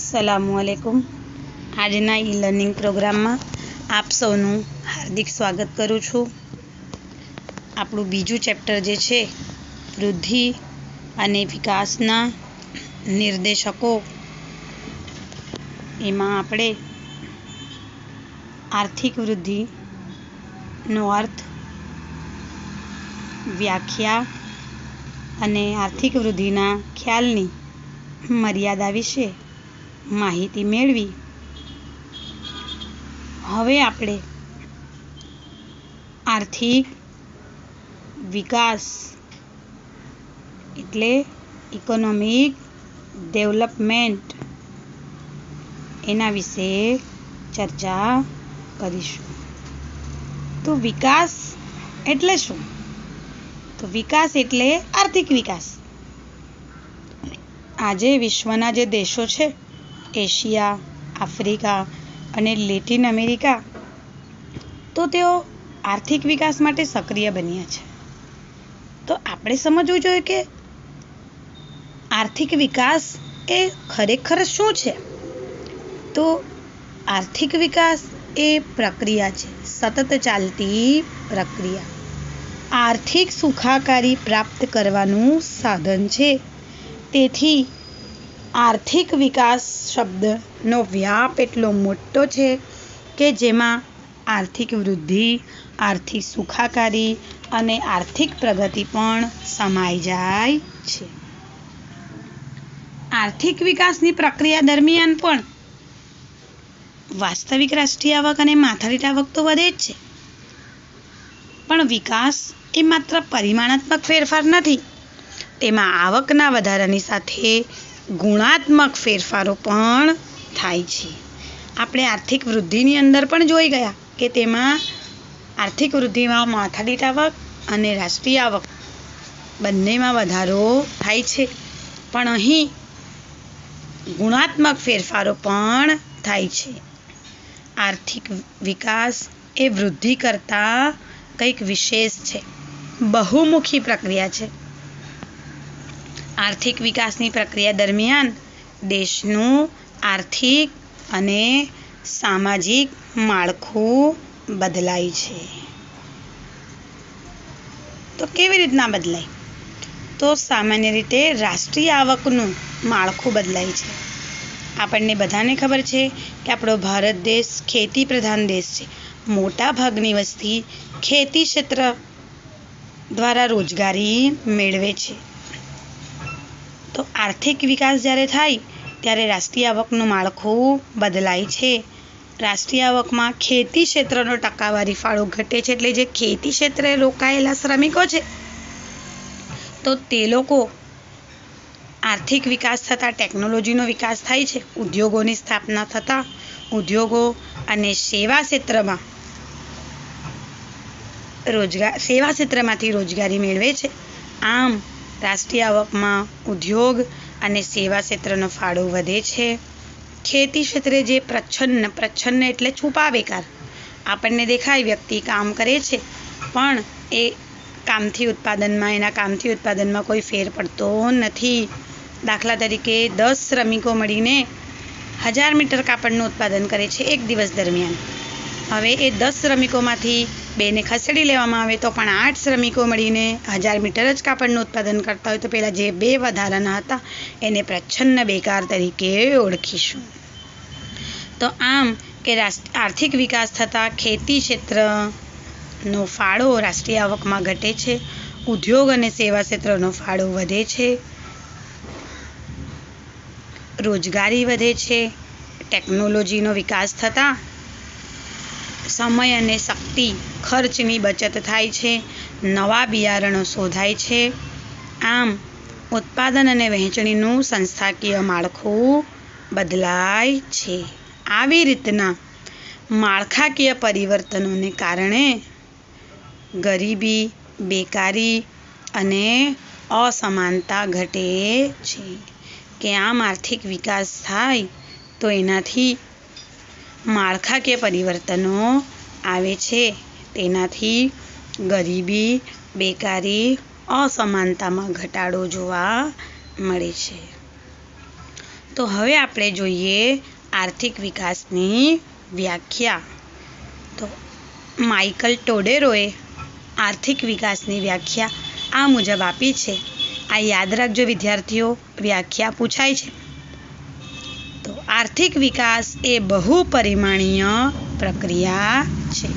અસલામુ અલૈકુમ આજના e learning પ્રોગ્રામમાં આપ સૌનું હાર્દિક સ્વાગત કરું છું. આપણું બીજું ચેપ્ટર જે છે, વૃદ્ધિ અને વિકાસના નિર્દેશકો. એમાં આપણે આર્થિક વૃદ્ધિનો અર્થ, વ્યાખ્યા અને આર્થિક વૃદ્ધિના ખ્યાલની મર્યાદા વિશે માહિતી મેળવી. હવે આપણે આર્થિક વિકાસ એટલે ઇકોનોમિક ડેવલપમેન્ટ એના વિશે ચર્ચા કરીશું. તો વિકાસ એટલે શું? તો વિકાસ એટલે આર્થિક વિકાસ. આજે વિશ્વના જે દેશો છે એશિયા, આફ્રિકા અને લેટિન અમેરિકા તો તેઓ આર્થિક વિકાસ માટે સક્રિય બન્યા છે. તો આપણે સમજવું જોઈએ કે આર્થિક વિકાસ એ ખરેખર શું છે? તો આર્થિક વિકાસ એ પ્રક્રિયા છે. સતત ચાલતી પ્રક્રિયા. આર્થિક સુખાકારી પ્રાપ્ત કરવાનું સાધન છે. તેથી આર્થિક વિકાસ શબ્દનો વ્યાપ એટલો મોટો છે કે જેમાં આર્થિક વૃદ્ધિ, આર્થિક સુખાકારી અને આર્થિક પ્રગતિ પણ સમાઈ જાય છે. આર્થિક વિકાસની પ્રક્રિયા દરમિયાન પણ વાસ્તવિક રાષ્ટ્રીય આવક અને માથાદીઠ આવક તો વધે જ છે. પણ વિકાસ એ માત્ર પરિમાણાત્મક ફેરફાર નથી, તેમાં આવકના વધારાની સાથે ગુણાત્મક ફેરફારો પણ થાય છે. આપણે આર્થિક વૃદ્ધિની અંદર પણ જોઈ ગયા કે તેમાં આર્થિક વૃદ્ધિમાં માથાદીઠ આવક અને રાષ્ટ્રીય આવક બંનેમાં વધારો થાય છે. પણ અહીં ગુણાત્મક ફેરફારો પણ થાય છે. આર્થિક વિકાસ એ વૃદ્ધિ કરતાં કંઈક વિશેષ છે. બહુમુખી પ્રક્રિયા છે. આર્થિક વિકાસની પ્રક્રિયા દરમિયાન દેશનું આર્થિક અને સામાજિક માળખું બદલાય છે. તો કેવી રીતના બદલાય? તો સામાન્ય રીતે રાષ્ટ્રીય આવકનું માળખું બદલાય છે. આપણને બધાને ખબર છે કે આપણો ભારત દેશ ખેતી પ્રધાન દેશ છે. મોટા ભાગની વસ્તી ખેતી ક્ષેત્ર દ્વારા રોજગારી મેળવે છે. તો આર્થિક વિકાસ જ્યારે થાય, ત્યારે રાષ્ટ્રીય આવકનું માળખું બદલાય છે. રાષ્ટ્રીય આવકમાં ખેતી ક્ષેત્રનો ટકાવારી ફાળો ઘટે છે એટલે જે ખેતી ક્ષેત્રે રોકાયેલા શ્રમિકો છે, તો તે લોકો આર્થિક વિકાસ થતાં, ટેકનોલોજીનો વિકાસ થાય છે. ઉદ્યોગોની સ્થાપના થતાં, ઉદ્યોગો અને સેવા ક્ષેત્રમાં રોજગાર, સેવા ક્ષેત્રમાંથી રોજગારી મેળવે છે. આમ રાષ્ટ્રીય આવકમાં ઉદ્યોગ અને સેવા ક્ષેત્રનો ફાળો વધે છે. ખેતી ક્ષેત્રે જે પ્રચ્છન્ન પ્રચ્છન્ન એટલે છુપા બેકાર આપણને દેખાય વ્યક્તિ કામ કરે છે, પણ એ કામથી ઉત્પાદનમાં, એના કામથી ઉત્પાદનમાં કોઈ ફેર પડતો નથી. દાખલા તરીકે દસ શ્રમિકો મળીને હજાર મીટર કાપડનું ઉત્પાદન કરે છે એક દિવસ દરમિયાન. હવે એ દસ શ્રમિકોમાંથી બેને ખસેડી લેવામાં આવે તો પણ આઠ શ્રમિકો મળીને હજાર મીટર જ કાપડનું ઉત્પાદન કરતા હોય તો પહેલાં જે બે વધારાના હતા, એને પ્રચ્છન્ન બેકાર તરીકે ઓળખીશું. તો આમ કે આર્થિક વિકાસ થતાં ખેતી ક્ષેત્રનો ફાળો રાષ્ટ્રીય આવકમાં ઘટે છે, ઉદ્યોગ અને સેવા ક્ષેત્રનો ફાળો વધે છે, રોજગારી વધે છે, ટેકનોલોજીનો વિકાસ થતાં સમય અને શક્તિ ખર્ચની બચત થાય છે. નવા બિયારણો શોધાય છે. આમ, ઉત્પાદન અને વહેંચણીનું સંસ્થાકીય માળખું બદલાય છે. આવી રીતના માળખાકીય પરિવર્તનોને કારણે ગરીબી, બેકારી અને અસમાનતા ઘટે છે. કે આમ આર્થિક વિકાસ થાય તો એનાથી માળખાકીય પરિવર્તનો આવે છે. તેનાથી ગરીબી, બેકારી, અસમાનતામાં ઘટાડો જોવા મળે છે. તો હવે આપણે જોઈએ આર્થિક વિકાસની વ્યાખ્યા. તો માઇકલ ટોડેરોએ આર્થિક વિકાસની વ્યાખ્યા આ મુજબ આપી છે. આ યાદ રાખજો વિદ્યાર્થીઓ, વ્યાખ્યા પૂછાય છે. આર્થિક વિકાસ એ બહુપરિમાણીય પ્રક્રિયા છે.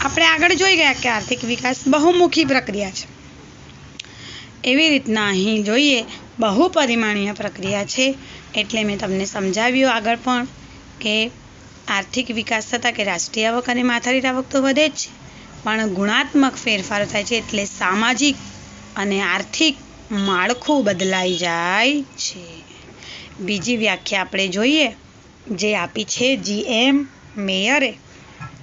આપણે આગળ જોઈ ગયા કે આર્થિક વિકાસ બહુમુખી પ્રક્રિયા છે. એવી રીતના અહીં જોઈએ બહુપરિમાણીય પ્રક્રિયા છે. એટલે મેં તમને સમજાવ્યું આગળ પણ કે આર્થિક વિકાસ થતાં કે રાષ્ટ્રીય આવક અને માથાદીઠ આવક તો વધે જ છે. પણ ગુણાત્મક ફેરફાર થાય છે એટલે સામાજિક અને આર્થિક માળખું બદલાઈ જાય છે. બીજી વ્યાખ્યા આપણે જોઈએ, જે આપી છે જી મેયરે,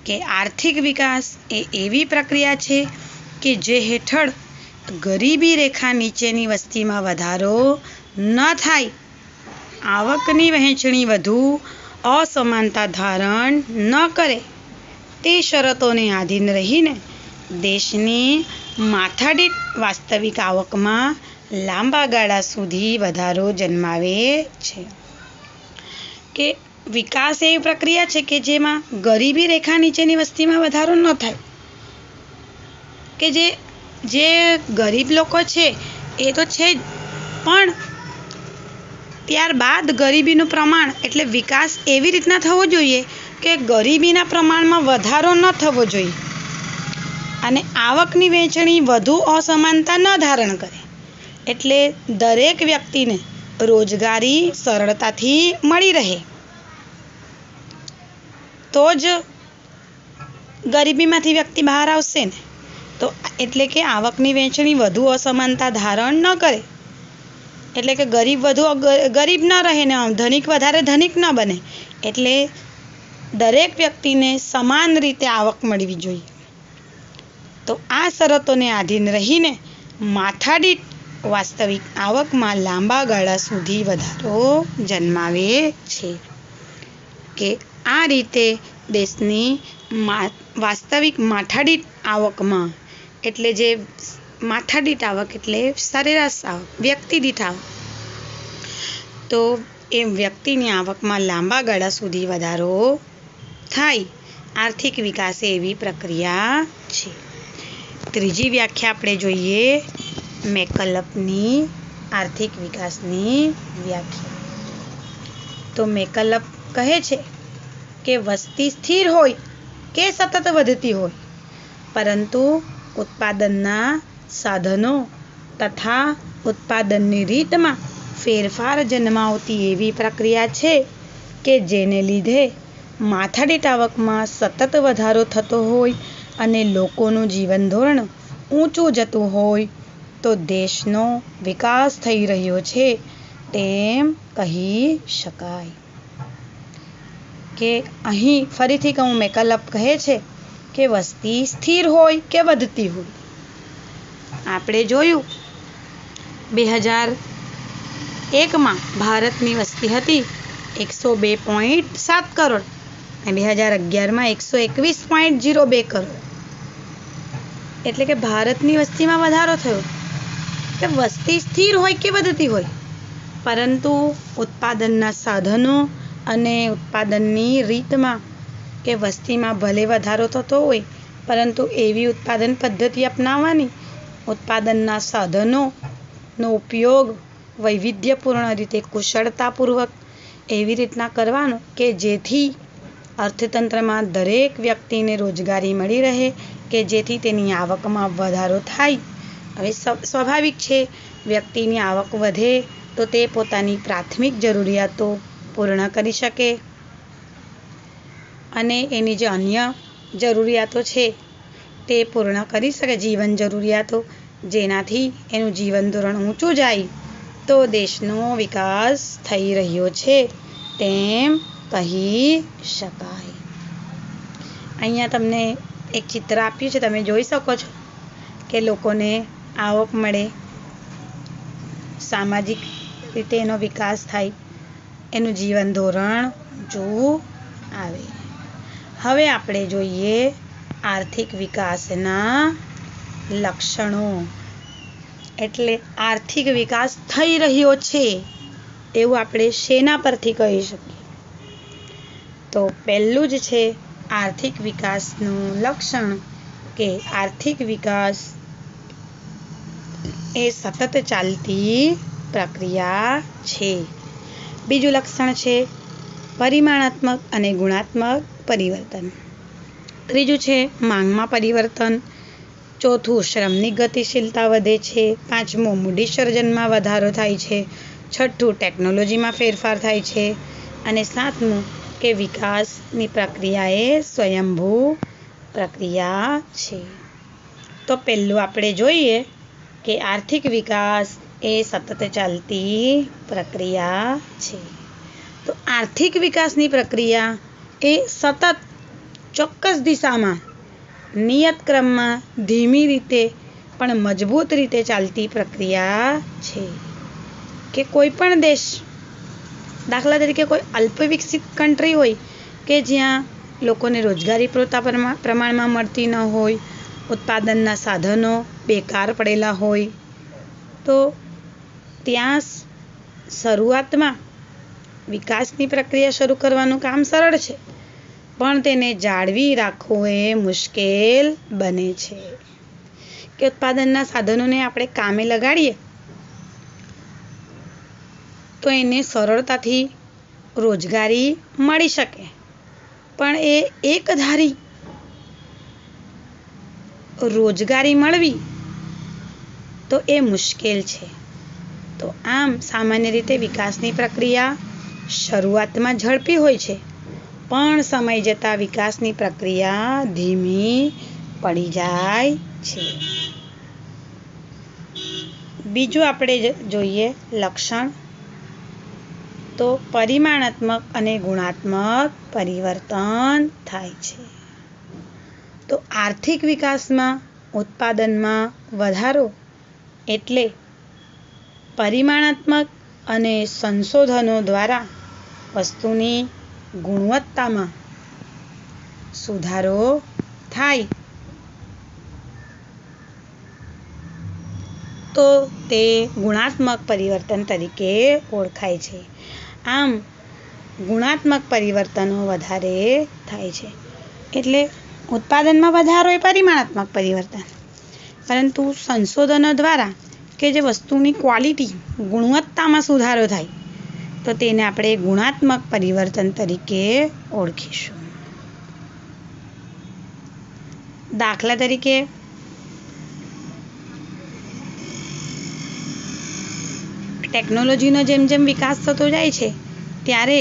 કે આર્થિક વિકાસ એ એવી પ્રક્રિયા છે કે જે હેઠળ ગરીબી રેખા નીચેની વસ્તીમાં વધારો ન થાય, આવકની વહેંચણી વધુ, અસમાનતા ધારણ ન કરે, તે શરતોને આધીન રહીને દેશની માથાદીઠ વાસ્તવિક આવકમાં લાંબા ગાળા સુધી વધારો જન્માવે છે. કે વિકાસ એવી પ્રક્રિયા છે કે જેમાં ગરીબી રેખા નીચેની વસ્તીમાં વધારો ન થાય. કે જે જે ગરીબ લોકો છે, એ તો છે જ. પણ ત્યારબાદ ગરીબીનું પ્રમાણ એટલે વિકાસ એવી રીતના થવો જોઈએ કે ગરીબીના પ્રમાણમાં વધારો ન થવો જોઈએ. અને આવકની વહેંચણી વધુ અસમાનતા ન ધારણ કરે. એટલે દરેક વ્યક્તિને રોજગારી સરળતાથી મળી રહે. તો જ ગરીબીમાંથી વ્યક્તિ બહાર આવશે ને? તો એટલે કે આવકની વહેંચણી વધુ અસમાનતા ધારણ ન કરે. એટલે કે ગરીબ વધુ ગરીબ ન રહે ને ધનિક વધારે ધનિક ન બને. એટલે દરેક વ્યક્તિને સમાન રીતે આવક મળવી જોઈએ. તો આ શરતોને આધીન રહીને માથાદીઠ વાસ્તવિક આવકમાં લાંબા ગાળા સુધી વધારો જન્માવે છે. કે આ રીતે દેશની વાસ્તવિક માથાદીઠ આવકમાં, એટલે જે માથાદીઠ આવક એટલે સરેરાશ આવક વ્યક્તિ દીઠ આવક, તો એ વ્યક્તિની આવકમાં લાંબા ગાળા સુધી વધારો થાય. આર્થિક વિકાસ એવી પ્રક્રિયા છે. ત્રીજી વ્યાખ્યા આપણે જોઈએ મેકલપની આર્થિક વિકાસની વ્યાખ્યા. તો મેકલપ કહે છે કે વસ્તી સ્થિર હોય કે સતત વધતી હોય, પરંતુ ઉત્પાદનના સાધનો તથા ઉત્પાદનની રીતમાં ફેરફાર જન્માવતી એવી પ્રક્રિયા છે કે જેને લીધે માથાદીઠ આવકમાં સતત વધારો થતો હોય અને લોકોનું જીવન ધોરણ ઊંચું જતું હોય તો દેશનો વિકાસ થઈ રહ્યો છે તેમ કહી શકાય. કે અહીં ફરીથી કહું, મેકલપ કહે છે કે વસ્તી સ્થિર હોય કે વધતી હોય. આપણે જોયું, બે હજાર એકમાં ભારતની વસ્તી હતી એકસો બે પોઈન્ટ સાત કરોડ અને બે હજાર અગિયારમાં એકસો એકવીસ પોઈન્ટ જીરો બે કરોડ. એટલે કે ભારતની વસ્તીમાં વધારો થયો. કે વસ્તી સ્થિર હોય કે વધતી હોય? પરંતુ ઉત્પાદનના સાધનો અને ઉત્પાદનની રીતમાં કે વસ્તીમાં ભલે વધારો થતો હોય, પરંતુ એવી ઉત્પાદન પદ્ધતિ અપનાવવાની, ઉત્પાદનના સાધનોનો ઉપયોગ વૈવિધ્યપૂર્ણ રીતે કુશળતાપૂર્વક એવી રીતના કરવાનો કે જેથી અર્થતંત્રમાં દરેક વ્યક્તિને રોજગારી મળી રહે, કે જેથી તેની આવકમાં વધારો થાય. હવે સ્વાભાવિક છે, વ્યક્તિની આવક વધે તો તે પોતાની પ્રાથમિક જરૂરિયાતો પૂર્ણ કરી શકે. અને એની જે અન્ય જરૂરિયાતો છે, તે પૂર્ણ કરી શકે. જીવન જરૂરિયાતો, જેનાથી એનું જીવન ધોરણ ઊંચું જાય તો દેશનો વિકાસ થઈ રહ્યો છે, તેમ કહી શકાય. અહીંયા તમને એક ચિત્ર આપ્યું છે, તમે જોઈ શકો છો કે લોકોને આવક મળે. સામાજિક રીતે એનો વિકાસ થાય. એનું જીવન ધોરણ જોવું આવે. હવે આપણે જોઈએ આર્થિક વિકાસના લક્ષણો. એટલે આર્થિક વિકાસ થઈ રહ્યો છે એવું આપણે શેના પરથી કહી શકીએ? તો પહેલું જ છે આર્થિક વિકાસનું લક્ષણ કે આર્થિક વિકાસ એ સતત ચાલતી પ્રક્રિયા છે. બીજું લક્ષણ છે પરિમાણાત્મક અને ગુણાત્મક પરિવર્તન. ત્રીજું છે માંગમાં પરિવર્તન. ચોથું શ્રમની ગતિશીલતા વધે છે. પાંચમું મૂડી સર્જનમાં વધારો થાય છે. છઠ્ઠું ટેકનોલોજીમાં ફેરફાર થાય છે. અને સાતમું કે વિકાસની પ્રક્રિયા એ સ્વયંભૂ પ્રક્રિયા છે. તો પહેલું આપણે જોઈએ કે આર્થિક વિકાસ એ સતત ચાલતી પ્રક્રિયા છે. તો આર્થિક વિકાસની પ્રક્રિયા એ સતત ચોક્કસ દિશામાં નિયત ક્રમમાં ધીમી રીતે પણ મજબૂત રીતે ચાલતી પ્રક્રિયા છે. કે કોઈ પણ દેશ, દાખલા તરીકે કોઈ અલ્પ વિકસિત કન્ટ્રી હોય કે જ્યાં લોકોને રોજગારી પૂરતા પ્રમાણમાં મળતી ન હોય ઉત્પાદનના સાધનો બેકાર પડેલા હોય તો ત્યાં શરૂઆતમાં વિકાસની પ્રક્રિયા શરૂ કરવાનું કામ સરળ છે. પણ તેને જાળવી રાખવું એ મુશ્કેલ બને છે. કે ઉત્પાદનના સાધનોને આપણે કામે લગાડીએ તો એને સરળતાથી રોજગારી મળી શકે. પણ એ એકધારી રોજગારી મળવી તો એ મુશ્કેલ છે. તો આમ સામાન્ય રીતે વિકાસની પ્રક્રિયા શરૂઆતમાં ઝડપી હોય છે, પણ સમય જતાં વિકાસની પ્રક્રિયા ધીમી પડી જાય છે. બીજું આપણે જોઈએ લક્ષણ. તો પરિમાણાત્મક અને ગુણાત્મક પરિવર્તન થાય છે. તો આર્થિક વિકાસમાં, ઉત્પાદનમાં વધારો એટલે પરિમાણાત્મક અને સંશોધનો દ્વારા વસ્તુની ગુણવત્તામાં સુધારો થાય. તો તે ગુણાત્મક પરિવર્તન તરીકે ઓળખાય છે. આમ, ગુણાત્મક પરિવર્તનો વધારે થાય છે. એટલે ઉત્પાદનમાં વધારો એ પરિમાણાત્મક પરિવર્તન. પરંતુ સંશોધનો દ્વારા કે જે વસ્તુની ક્વોલિટી ગુણવત્તામાં સુધારો થાય, તો તેને આપણે ગુણાત્મક પરિવર્તન તરીકે ઓળખીશું. દાખલા તરીકે, ટેકનોલોજીનો જેમ જેમ વિકાસ થતો જાય છે, ત્યારે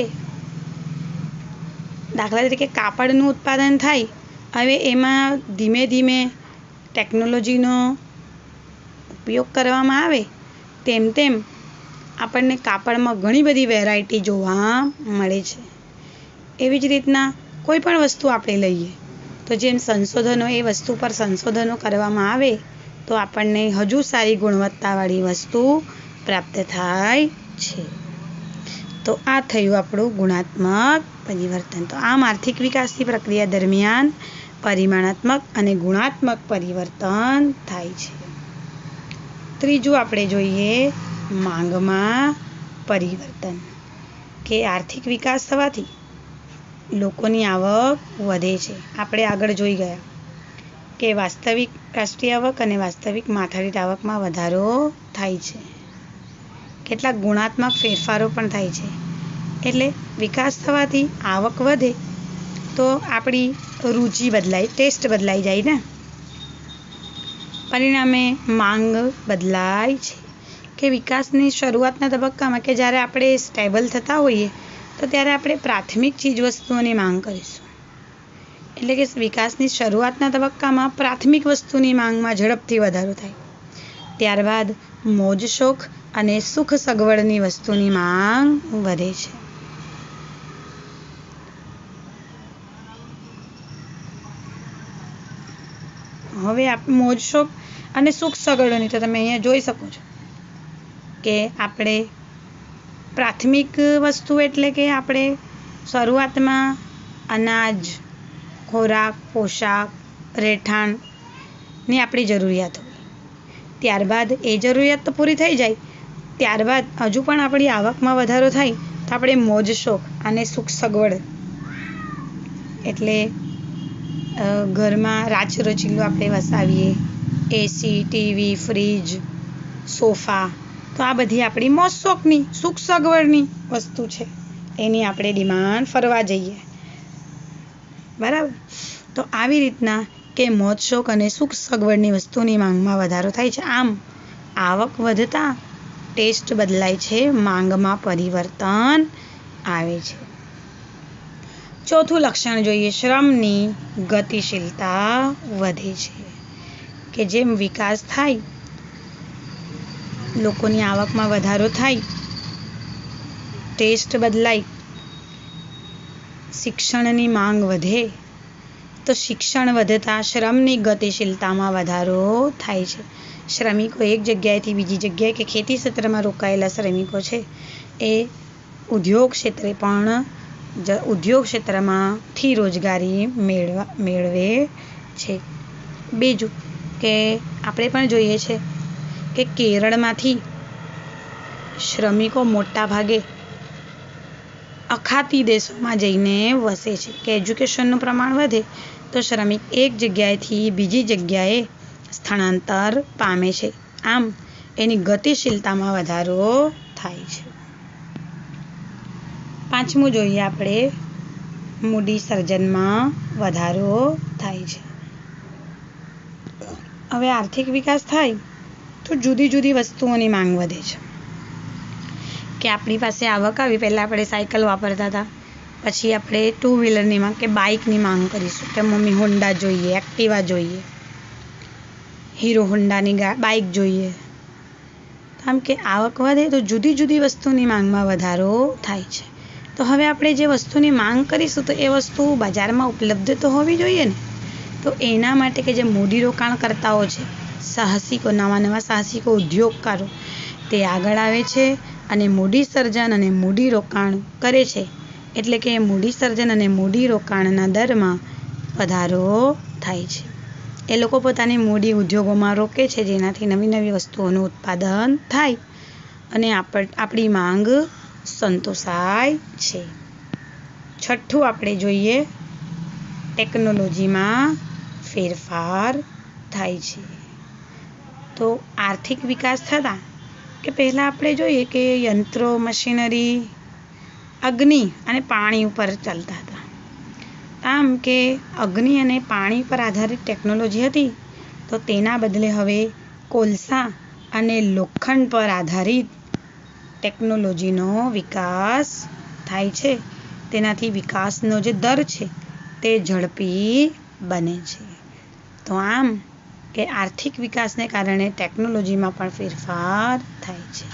દાખલા તરીકે કાપડનું ઉત્પાદન થાય હવે એમાં ધીમે ધીમે ટેકનોલોજીનો ઉપયોગ કરવામાં આવે, તેમ તેમ આપણને કાપડમાં ઘણી બધી વેરાયટી જોવા મળે છે. એવી જ રીતના કોઈ પણ વસ્તુ આપણે લઈએ, તો જેમ સંશોધનો, એ વસ્તુ પર સંશોધનો કરવામાં આવે, તો આપણને હજુ સારી ગુણવત્તાવાળી વસ્તુ પ્રાપ્ત થાય છે. તો આ થયું આપણું ગુણાત્મક પરિવર્તન. તો આમ આર્થિક વિકાસની પ્રક્રિયા દરમિયાન પરિમાણાત્મક અને ગુણાત્મક પરિવર્તન થાય છે. ત્રીજું આપણે જોઈએ માંગમાં પરિવર્તન, કે આર્થિક વિકાસ થવાથી લોકોની આવક વધે છે. આપણે આગળ જોઈ ગયા કે વાસ્તવિક રાષ્ટ્રીય આવક અને વાસ્તવિક માથાદીઠ આવકમાં વધારો થાય છે. કેટલાક ગુણાત્મક ફેરફારો પણ થાય છે. એટલે વિકાસ થવાથી આવક વધે તો આપણી રુચિ બદલાય ટેસ્ટ બદલાઈ જાય ને? પરિણામે માંગ બદલાય છે કે વિકાસની શરૂઆતના તબક્કામાં કે જ્યારે આપણે સ્ટેબલ થતા હોઈએ, તો ત્યારે આપણે પ્રાથમિક ચીજવસ્તુઓની માંગ કરીશું. એટલે કે વિકાસની શરૂઆતના તબક્કામાં પ્રાથમિક વસ્તુની માંગમાં ઝડપથી વધારો થાય. ત્યારબાદ મોજ શોખ અને સુખ સગવડની વસ્તુની માંગ વધે છે. હવે આપ મોજ શોખ અને સુખ સગવડોની તો તમે અહીંયા જોઈ શકો છો કે આપણે પ્રાથમિક વસ્તુ એટલે કે આપણે શરૂઆતમાં અનાજ, ખોરાક, પોશાક રહેઠાણની આપણી જરૂરિયાત હોય. ત્યારબાદ એ જરૂરિયાત તો પૂરી થઈ જાય. ત્યારબાદ હજુ પણ આપણી આવકમાં વધારો થાય તો આપણે મોજ શોખ અને સુખ સગવડ. એટલે ઘરમાં રાચરચીલું આપણે વસાવીએ એસી ટીવી ફ્રીજ સોફા તો આ બધી આપણી મોજ શોખની, સુખ સગવડની વસ્તુ છે. એની આપણે ડિમાન્ડ ફરવા જઈએ. બરાબર? તો આવી રીતના કે મોજ, શોખ અને સુખ સગવડની વસ્તુની માંગમાં વધારો થાય છે. આમ, આવક વધતા ટેસ્ટ બદલાય છે, માંગમાં પરિવર્તન આવે છે. ચોથું લક્ષણ જોઈએ. શ્રમની ગતિશીલતા વધે છે. કે જેમ વિકાસ થાય, લોકોની આવકમાં વધારો થાય, ટેસ્ટ બદલાય, શિક્ષણની માંગ વધે, તો શિક્ષણ વધતા શ્રમની ગતિશીલતામાં વધારો થાય છે. શ્રમિકો એક જગ્યાએથી બીજી જગ્યાએ કે ખેતી ક્ષેત્રમાં રોકાયેલા શ્રમિકો છે. એ ઉદ્યોગ ક્ષેત્રે પણ ઉદ્યોગ ક્ષેત્રમાંથી રોજગારી મેળવા, મેળવે છે. બીજું કે આપણે પણ જોઈએ છે કે કેરળમાંથી શ્રમિકો મોટા ભાગે અખાતી દેશોમાં જઈને વસે છે. કે એજ્યુકેશનનું પ્રમાણ વધે તો શ્રમિક એક જગ્યાએથી બીજી જગ્યાએ સ્થળાંતર પામે છે. આમ એની ગતિશીલતામાં વધારો થાય છે. પાંચમું જોઈએ આપણે. મૂડી સર્જનમાં વધારો થાય છે. હવે આર્થિક વિકાસ થાય તો જુદી જુદી વસ્તુઓની માંગ વધે છે. કે આપણી પાસે આવક આવી, પહેલાં આપણે સાયકલ વાપરતા હતા. પછી આપણે ટુ વ્હીલરની માંગ, કે બાઇકની માંગ કરીશું. કે મમ્મી હોન્ડા જોઈએ એક્ટિવા જોઈએ. હીરો હોન્ડાની બાઇક જોઈએ. આમ કે આવક વધે તો જુદી જુદી વસ્તુની માંગમાં વધારો થાય છે. તો હવે આપણે જે વસ્તુની માંગ કરીશું તો એ વસ્તુ બજારમાં ઉપલબ્ધ તો હોવી જોઈએ ને? તો એના માટે કે જે મૂડી રોકાણકર્તાઓ છે, સાહસિકો નવા નવા સાહસિકો, ઉદ્યોગકારો, તે આગળ આવે છે અને મૂડી સર્જન અને મૂડી રોકાણ કરે છે. એટલે કે મૂડી સર્જન અને મૂડી રોકાણના દરમાં વધારો થાય છે. એ લોકો પોતાની મૂડી ઉદ્યોગોમાં રોકે છે જેનાથી નવી નવી વસ્તુઓનું ઉત્પાદન થાય. અને આપણ આપણી માંગ સંતોષાય છે. છઠ્ઠું આપણે જોઈએ, ટેકનોલોજીમાં ફેરફાર થાય છે. તો આર્થિક વિકાસ થતાં કે પહેલાં આપણે જોઈએ કે યંત્રો, મશીનરી, અગ્નિ અને પાણી ઉપર ચાલતા હતા. આમ કે અગ્નિ અને પાણી પર આધારિત ટેકનોલોજી હતી, તો તેના બદલે હવે કોલસા અને લોખંડ પર આધારિત ટેકનોલોજીનો વિકાસ થાય છે. તેનાથી વિકાસનો જે દર છે, તે ઝડપી બને છે. તો આમ કે આર્થિક વિકાસને કારણે ટેકનોલોજીમાં પણ ફેરફાર થાય છે.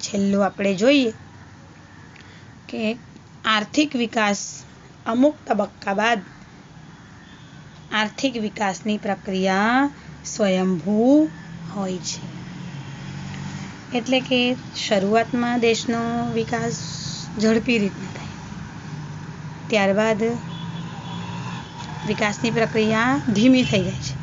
છેલ્લું આપણે જોઈએ કે આર્થિક વિકાસ અમુક તબક્કા બાદ આર્થિક વિકાસની પ્રક્રિયા સ્વયંભૂ હોય છે. એટલે કે શરૂઆતમાં દેશનો વિકાસ ઝડપી રીતના થાય. ત્યારબાદ વિકાસની પ્રક્રિયા ધીમી થઈ જાય છે.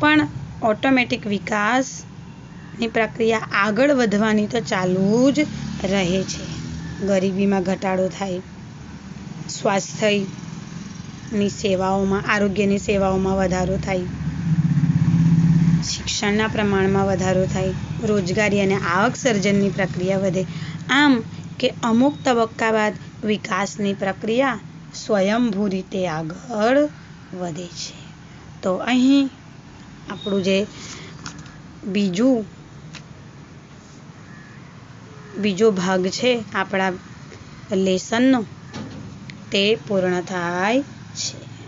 પણ ઓટોમેટિક વિકાસની પ્રક્રિયા આગળ વધવાની તો ચાલુ જ રહે છે. ગરીબીમાં ઘટાડો થાય, સ્વાસ્થ્યની સેવાઓમાં, આરોગ્યની સેવાઓમાં વધારો થાય, શિક્ષણના પ્રમાણમાં વધારો થાય રોજગારી અને આવક સર્જનની પ્રક્રિયા વધે. આમ કે અમુક તબક્કા બાદ વિકાસની પ્રક્રિયા સ્વયંભૂ રીતે આગળ વધે છે. તો અહીં આપણું જે બીજું, બીજો ભાગ છે આપણા લેસનનો, તે પૂર્ણ થાય છે.